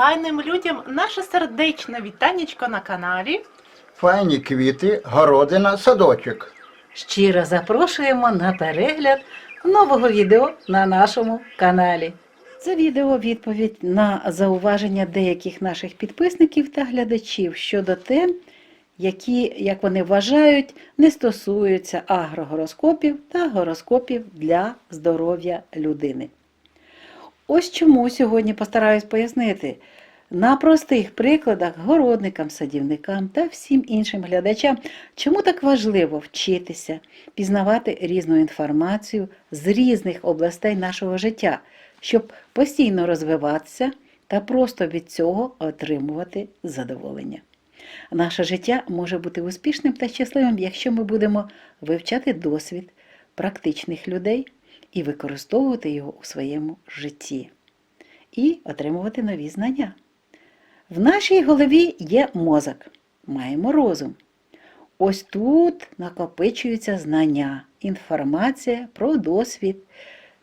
файним людям наше сердечне вітанечко на каналі. Файні квіти, городина, садочок. Щиро запрошуємо на перегляд нового відео на нашому каналі. Це відео відповідь на зауваження деяких наших підписників та глядачів щодо тем, які, як вони вважають, не стосуються агрогороскопів та гороскопів для здоров'я людини. Ось чому сьогодні постараюсь пояснити на простих прикладах городникам, садівникам та всім іншим глядачам, чому так важливо вчитися, пізнавати різну інформацію з різних областей нашого життя, щоб постійно розвиватися та просто від цього отримувати задоволення. Наше життя може бути успішним та щасливим, якщо ми будемо вивчати досвід практичних людей і використовувати його у своєму житті і отримувати нові знання. В нашій голові є мозок, маємо розум. Ось тут накопичуються знання, інформація про досвід.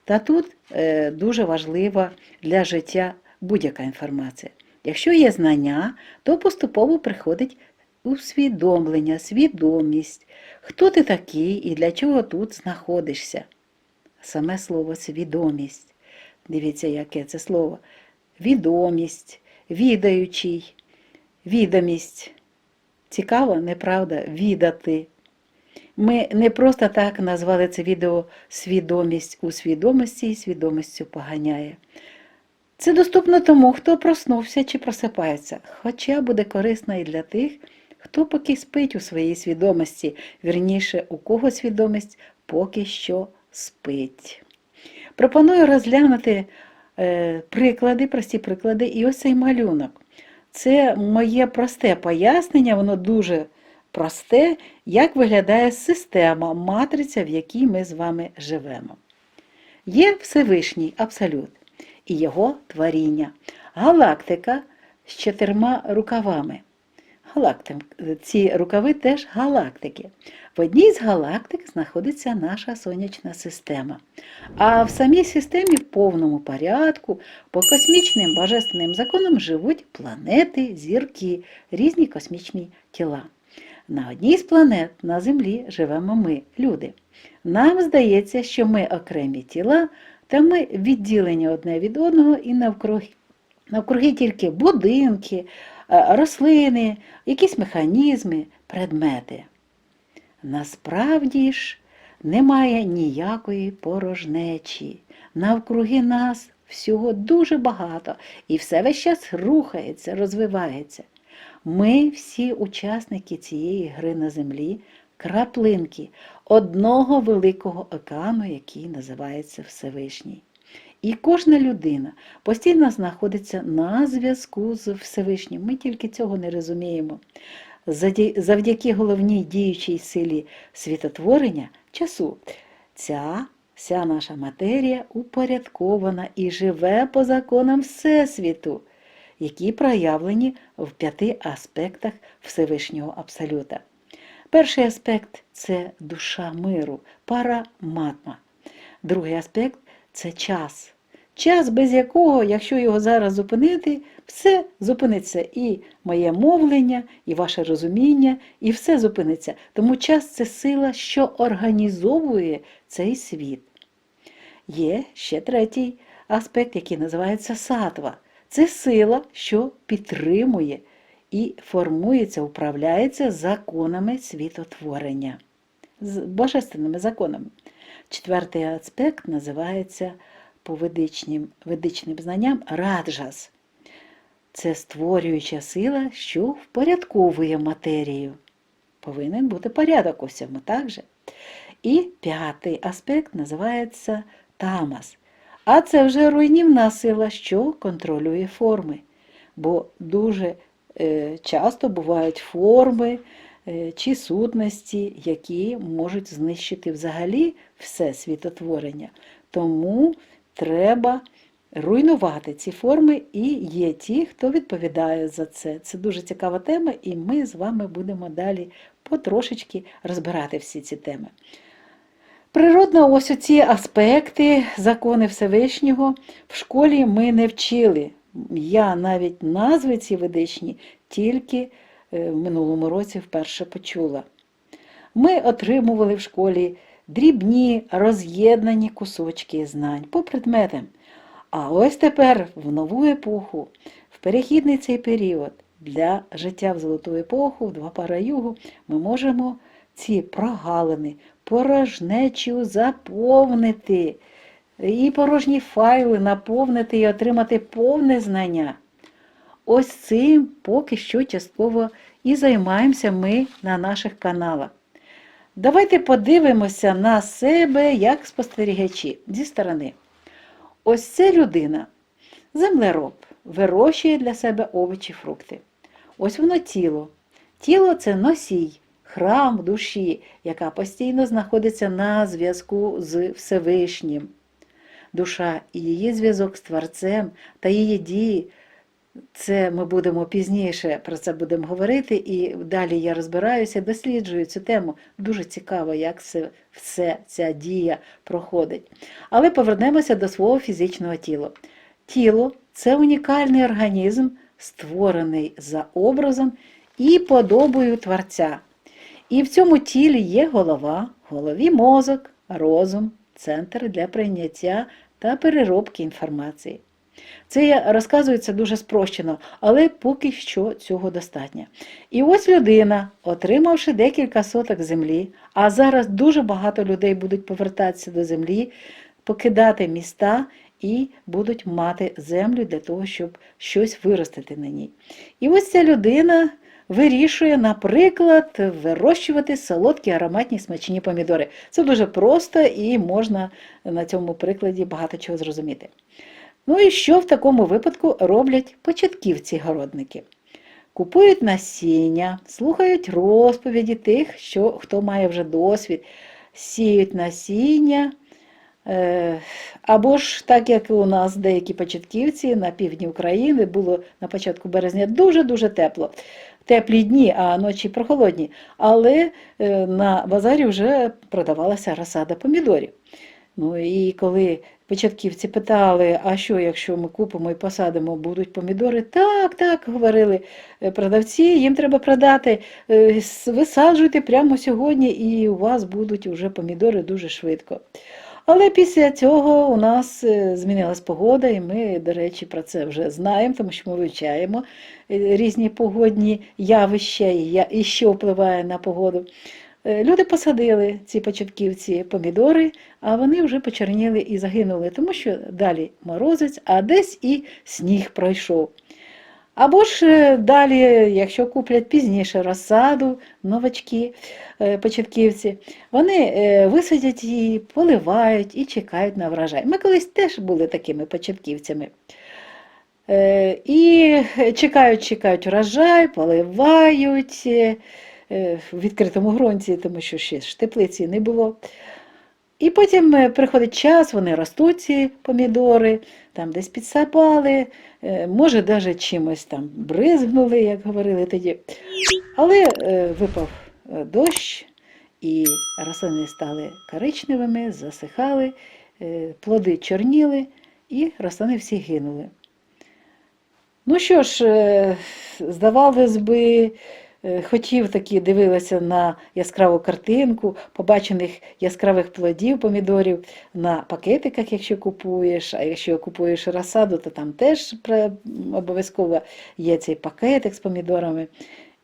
Та тут е, дуже важлива для життя будь-яка інформація. Якщо є знання, то поступово приходить усвідомлення, свідомість, хто ти такий і для чого тут знаходишся. Саме слово свідомість. Дивіться, яке це слово. Відомість, відаючий, відомість. Цікаво, неправда? Відати. Ми не просто так назвали це відео свідомість у свідомості і свідомістю поганяє. Це доступно тому, хто проснувся чи просипається, хоча буде корисно і для тих, хто поки спить у своїй свідомості, вірніше, у кого свідомість поки що спить. Пропоную розглянути е, приклади, прості приклади, і ось цей малюнок. Це моє просте пояснення, воно дуже просте, як виглядає система, матриця, в якій ми з вами живемо. Є Всевишній Абсолют і його творіння. Галактика з чотирма рукавами. Галактик. Ці рукави теж галактики. В одній з галактик знаходиться наша сонячна система. А в самій системі в повному порядку по космічним божественним законам живуть планети, зірки, різні космічні тіла. На одній з планет на Землі живемо ми, люди. Нам здається, що ми окремі тіла, та ми відділені одне від одного і навкруги, навкруги тільки будинки, рослини, якісь механізми, предмети. Насправді ж немає ніякої порожнечі. Навкруги нас всього дуже багато, і все весь час рухається, розвивається. Ми всі учасники цієї гри на землі, краплинки одного великого океану, який називається Всевишній. І кожна людина постійно знаходиться на зв'язку з Всевишнім. Ми тільки цього не розуміємо. Завдяки головній діючій силі світотворення часу, ця вся наша матерія упорядкована і живе по законам Всесвіту, які проявлені в п'яти аспектах Всевишнього Абсолюта. Перший аспект це душа миру, параматма. Другий аспект це час. Час, без якого, якщо його зараз зупинити, все зупиниться. І моє мовлення, і ваше розуміння, і все зупиниться. Тому час це сила, що організовує цей світ. Є ще третій аспект, який називається сатва. Це сила, що підтримує і формується, управляється законами світотворення, з божественними законами. Четвертий аспект називається по ведичним, ведичним знанням раджас. Це створююча сила, що впорядковує матерію. Повинен бути порядок у всьому, так же? І п'ятий аспект називається тамас. А це вже руйнівна сила, що контролює форми. Бо дуже е, часто бувають форми чи сутності, які можуть знищити взагалі все світотворення. Тому треба руйнувати ці форми, і є ті, хто відповідає за це. Це дуже цікава тема, і ми з вами будемо далі потрошечки розбирати всі ці теми. Природно, ось оці аспекти, закони Всевишнього в школі ми не вчили. Я навіть назви ці ведичні тільки е, в минулому році вперше почула. Ми отримували в школі дрібні роз'єднані кусочки знань по предметам. А ось тепер, в нову епоху, в перехідний цей період для життя в золоту епоху, в два пара югу, ми можемо ці прогалини, порожнечу заповнити, і порожні файли наповнити і отримати повне знання. Ось цим поки що частково і займаємося ми на наших каналах. Давайте подивимося на себе як спостерігачі зі сторони. Ось це людина, землероб, вирощує для себе овочі, фрукти. Ось воно тіло. Тіло це носій, храм душі, яка постійно знаходиться на зв'язку з Всевишнім. Душа і її зв'язок з Творцем та її дії. Це ми будемо пізніше про це будемо говорити, і далі я розбираюся, досліджую цю тему. Дуже цікаво, як це все ця дія проходить. Але повернемося до свого фізичного тіла. Тіло це унікальний організм, створений за образом і подобою Творця. І в цьому тілі є голова, голові мозок, розум, центр для прийняття та переробки інформації. Це я розказую це дуже спрощено, але поки що цього достатньо. І ось людина, отримавши декілька соток землі, а зараз дуже багато людей будуть повертатися до землі, покидати міста і будуть мати землю для того, щоб щось виростити на ній. І ось ця людина вирішує, наприклад, вирощувати солодкі ароматні смачні помідори. Це дуже просто і можна на цьому прикладі багато чого зрозуміти. Ну і що в такому випадку роблять початківці-городники? Купують насіння, слухають розповіді тих, що, хто має вже досвід, сіють насіння. Е, Або ж, так як у нас деякі початківці на півдні України було на початку березня дуже-дуже тепло. Теплі дні, а ночі прохолодні. Але е, на базарі вже продавалася розсада помідорів. Ну і коли початківці питали, а що, якщо ми купимо і посадимо, будуть помідори? Так, так, говорили е, продавці, їм треба продати. Е, Висаджуйте прямо сьогодні, і у вас будуть вже помідори дуже швидко. Але після цього у нас е, змінилась погода, і ми, до речі, про це вже знаємо, тому що ми вивчаємо різні погодні явища і що впливає на погоду. Е, Люди посадили ці початківці помідори, а вони вже почерніли і загинули, тому що далі морозець, а десь і сніг пройшов. Або ж е, далі, якщо куплять пізніше розсаду, новачки, е, початківці, вони висадять її, поливають і чекають на врожай. Ми колись теж були такими початківцями. І чекають, чекають врожай, поливають в відкритому ґрунті, тому що ще ж теплиці не було. І потім е, приходить час, вони ростуть, ці помідори, там десь підсапали, е, може, навіть чимось там бризгнули, як говорили тоді. Але е, випав е, дощ, і рослини стали коричневими, засихали, е, плоди чорніли, і рослини всі гинули. Ну що ж, е, здавалось би, е, хотів такі дивилася на яскраву картинку, побачених яскравих плодів помідорів на пакетиках, якщо купуєш, а якщо купуєш розсаду, то там теж обов'язково є цей пакетик з помідорами.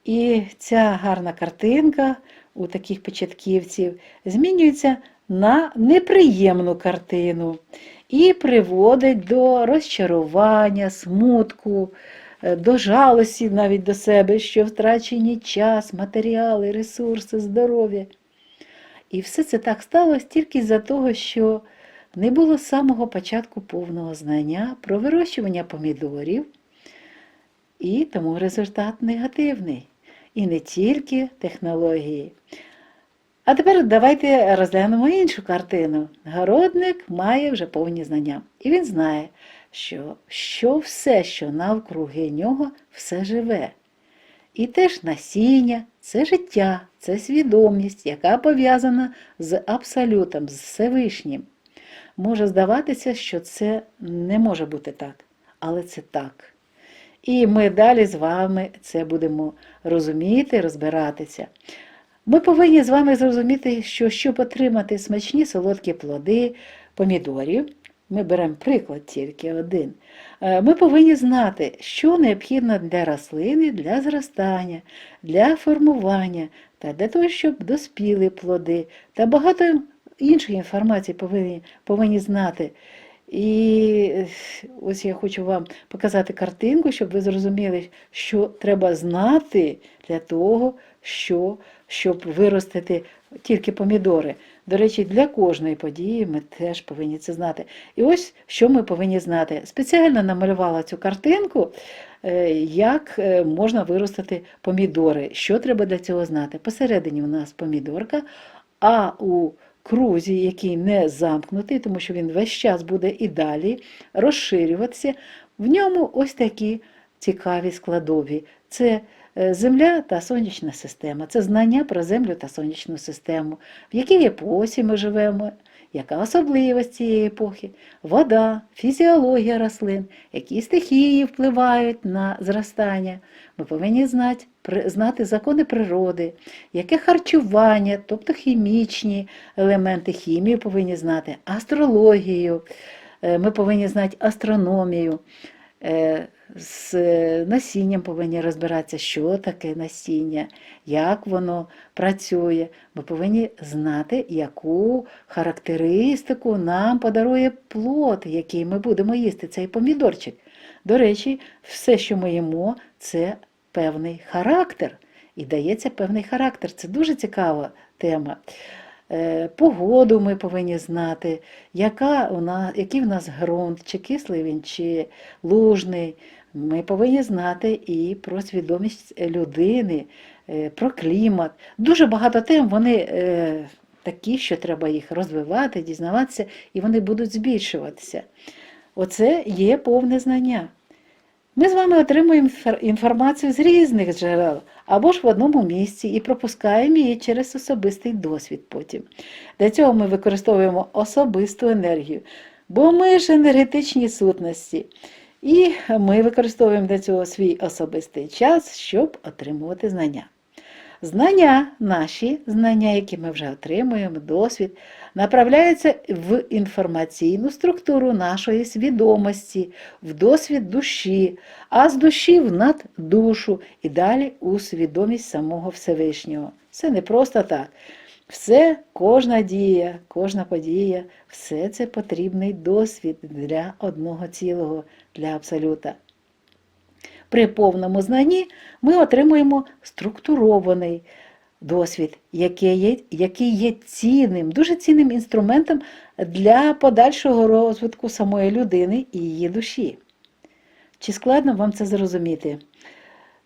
І ця гарна картинка у таких початківців змінюється на неприємну картину і приводить до розчарування, смутку, е, до жалості навіть до себе, що втрачені час, матеріали, ресурси, здоров'я. І все це так сталося тільки за того, що не було з самого початку повного знання про вирощування помідорів, і тому результат негативний. І не тільки технології. А тепер давайте розглянемо іншу картину. Городник має вже повні знання. І він знає, що, що все, що навкруги нього, все живе. І теж насіння це життя, це свідомість, яка пов'язана з абсолютом, з Всевишнім. Може здаватися, що це не може бути так. але це так. І ми далі з вами це будемо розуміти, розбиратися. Ми повинні з вами зрозуміти, що щоб отримати смачні солодкі плоди помідорів, ми беремо приклад тільки один. е, Ми повинні знати, що необхідно для рослини для зростання, для формування та для того, щоб доспіли плоди та багато іншої інформації повинні, повинні знати. І е, ось я хочу вам показати картинку, щоб ви зрозуміли, що треба знати для того, що, щоб виростити тільки помідори. До речі, для кожної події ми теж повинні це знати. І ось що ми повинні знати. Спеціально намалювала цю картинку, е, як е, можна виростити помідори. Що треба для цього знати? Посередині у нас помідорка, а у крузі, який не замкнутий, тому що він весь час буде і далі розширюватися, в ньому ось такі цікаві складові. Це Земля та сонячна система, це знання про землю та сонячну систему, в якій епосі ми живемо, яка особливість цієї епохи, вода, фізіологія рослин, які стихії впливають на зростання. Ми повинні знати, знати закони природи, яке харчування, тобто хімічні елементи. Хімії повинні знати, астрологію, е, ми повинні знати астрономію. З е, насінням повинні розбиратися, що таке насіння, як воно працює. Ми повинні знати, яку характеристику нам подарує плод, який ми будемо їсти, цей помідорчик. До речі, все, що ми їмо, це певний характер. І дається певний характер. Це дуже цікава тема. Е, Погоду ми повинні знати, яка у нас, який в нас ґрунт, чи кислий він, чи лужний. Ми повинні знати і про свідомість людини, е, про клімат. Дуже багато тем вони е, такі, що треба їх розвивати, дізнаватися, і вони будуть збільшуватися. Оце є повне знання. Ми з вами отримуємо інформацію з різних джерел або ж в одному місці і пропускаємо її через особистий досвід потім. Для цього ми використовуємо особисту енергію, бо ми ж енергетичні сутності. І ми використовуємо для цього свій особистий час, щоб отримувати знання. Знання, наші знання, які ми вже отримуємо, досвід, направляються в інформаційну структуру нашої свідомості, в досвід душі, а з душі в наддушу і далі у свідомість самого Всевишнього. Це не просто так. Все, кожна дія, кожна подія, все це потрібний досвід для одного цілого, для абсолюта. При повному знанні ми отримуємо структурований досвід, який є, який є цінним, дуже цінним інструментом для подальшого розвитку самої людини і її душі. Чи складно вам це зрозуміти?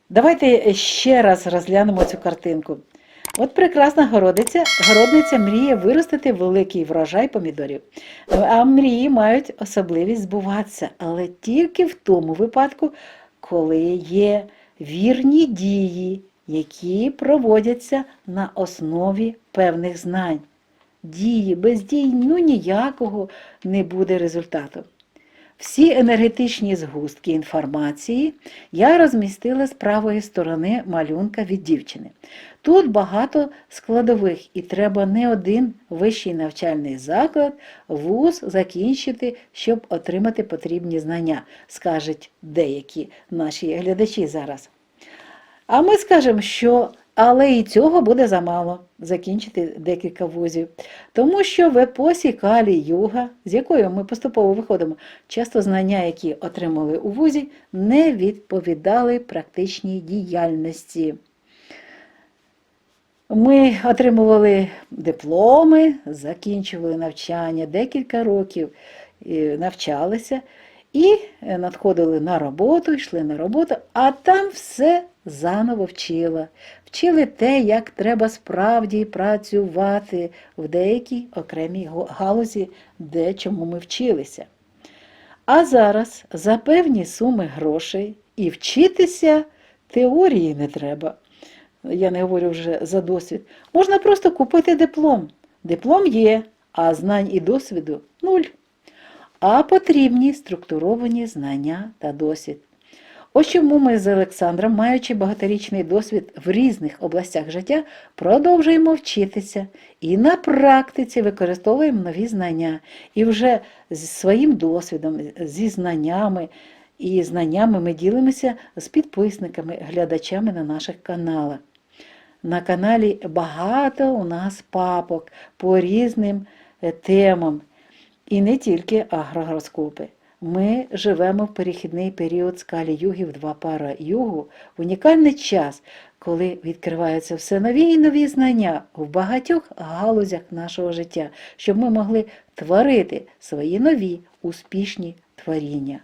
Давайте ще раз розглянемо цю картинку. От прекрасна городиця, городниця мріє виростити великий врожай помідорів. А мрії мають особливість збуватися, але тільки в тому випадку, коли є вірні дії, які проводяться на основі певних знань. Дії, без дій ну ніякого не буде результату. Всі енергетичні згустки інформації я розмістила з правої сторони малюнка від дівчини. Тут багато складових, і треба не один вищий навчальний заклад, вуз закінчити, щоб отримати потрібні знання, скажуть деякі наші глядачі зараз. А ми скажемо, що але і цього буде замало закінчити декілька вузів. Тому що в епосі Калі Юга, з якою ми поступово виходимо, часто знання, які отримали у вузі, не відповідали практичній діяльності. Ми отримували дипломи, закінчували навчання декілька років, навчалися і надходили на роботу, йшли на роботу, а там все заново вчила. Вчили те, як треба справді працювати в деякій окремій галузі, де чому ми вчилися. А зараз за певні суми грошей і вчитися теорії не треба. Я не говорю вже за досвід. Можна просто купити диплом. Диплом є, а знань і досвіду нуль. а потрібні структуровані знання та досвід. Ось чому ми з Олександром, маючи багаторічний досвід в різних областях життя, продовжуємо вчитися і на практиці використовуємо нові знання. І вже зі своїм досвідом, зі знаннями і знаннями ми ділимося з підписниками, глядачами на наших каналах. На каналі багато у нас папок по різним е, темам, і не тільки агрогороскопи. Ми живемо в перехідний період скалі югів два пара югу, унікальний час, коли відкриваються все нові і нові знання в багатьох галузях нашого життя, щоб ми могли творити свої нові успішні творіння.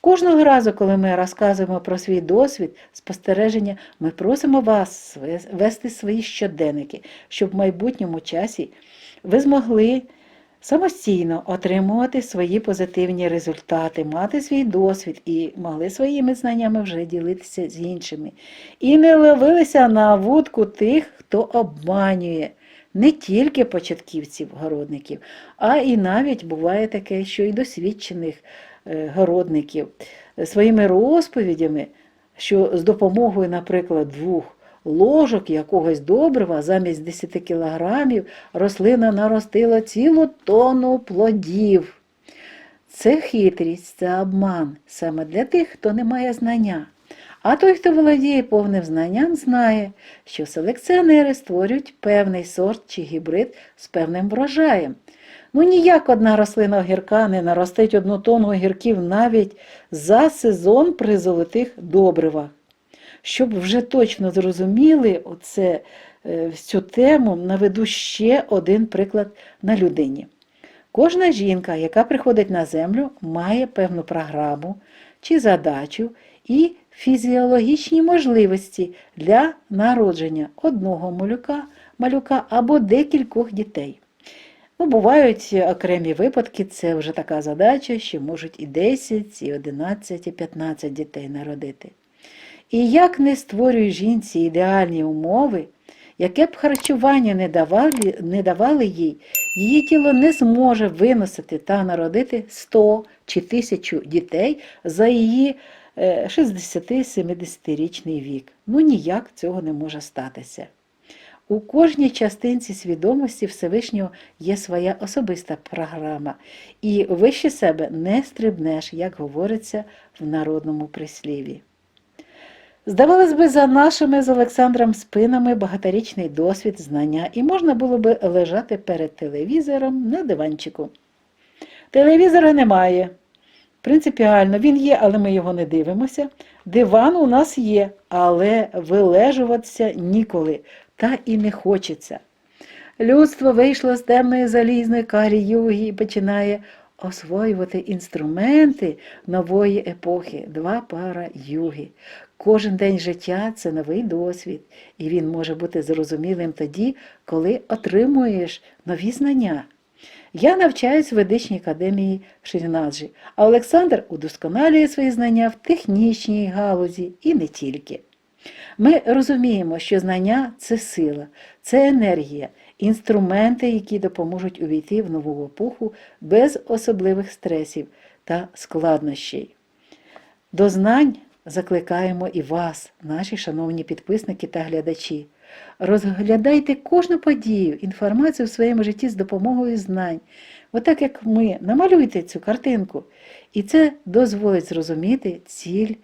Кожного разу, коли ми розказуємо про свій досвід, спостереження, ми просимо вас вес- вести свої щоденники, щоб в майбутньому часі ви змогли самостійно отримувати свої позитивні результати, мати свій досвід і могли своїми знаннями вже ділитися з іншими. І не ловилися на вудку тих, хто обманює. Не тільки початківців городників, а і навіть буває таке, що і досвідчених е, городників своїми розповідями, що з допомогою, наприклад, двох ложок якогось добрива замість 10 кілограмів рослина наростила цілу тонну плодів. Це хитрість, це обман саме для тих, хто не має знання. А той, хто володіє повним знанням, знає, що селекціонери створюють певний сорт чи гібрид з певним врожаєм. Ну ніяк одна рослина огірка не наростить одну тонну огірків навіть за сезон при золотих добривах. Щоб вже точно зрозуміли оце, е, цю тему, наведу ще один приклад на людині. Кожна жінка, яка приходить на землю, має певну програму чи задачу і фізіологічні можливості для народження одного малюка, малюка або декількох дітей. Ну, бувають окремі випадки, це вже така задача, що можуть і 10, і 11, і 15 дітей народити. І як не створює жінці ідеальні умови, яке б харчування не давали, не давали їй, її тіло не зможе виносити та народити 100 чи 1000 дітей за її е, 60-70-річний вік. Ну ніяк цього не може статися. У кожній частинці свідомості Всевишнього є своя особиста програма, і вище себе не стрибнеш, як говориться в народному присліві. Здавалось би, за нашими з Олександром спинами багаторічний досвід, знання, і можна було би лежати перед телевізором на диванчику. Телевізора немає. Принципіально, він є, але ми його не дивимося. Диван у нас є, але вилежуватися ніколи, та і не хочеться. Людство вийшло з темної залізної карі юги і починає освоювати інструменти нової епохи, два пара юги. Кожен день життя це новий досвід, і він може бути зрозумілим тоді, коли отримуєш нові знання. Я навчаюсь в ведичній академії Шрінаджі, а Олександр удосконалює свої знання в технічній галузі і не тільки. Ми розуміємо, що знання це сила, це енергія, інструменти, які допоможуть увійти в нову епоху без особливих стресів та складнощей. До знань закликаємо і вас, наші шановні підписники та глядачі. Розглядайте кожну подію, інформацію в своєму житті з допомогою знань. Отак як ми, намалюйте цю картинку, і це дозволить зрозуміти ціль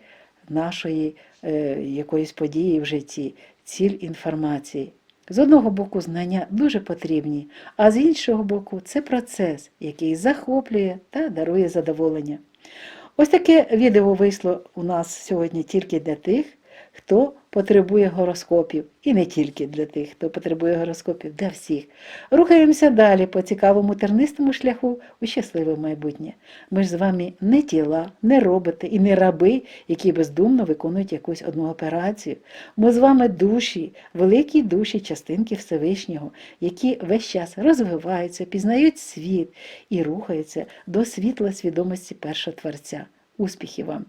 нашої е, якоїсь події в житті, ціль інформації. З одного боку, знання дуже потрібні, а з іншого боку, це процес, який захоплює та дарує задоволення. Ось таке відео вийшло у нас сьогодні тільки для тих, хто потребує гороскопів. І не тільки для тих, хто потребує гороскопів, для всіх. Рухаємося далі по цікавому тернистому шляху у щасливе майбутнє. Ми ж з вами не тіла, не роботи і не раби, які бездумно виконують якусь одну операцію. Ми з вами душі, великі душі частинки Всевишнього, які весь час розвиваються, пізнають світ і рухаються до світла свідомості першого Творця. Успіхів вам!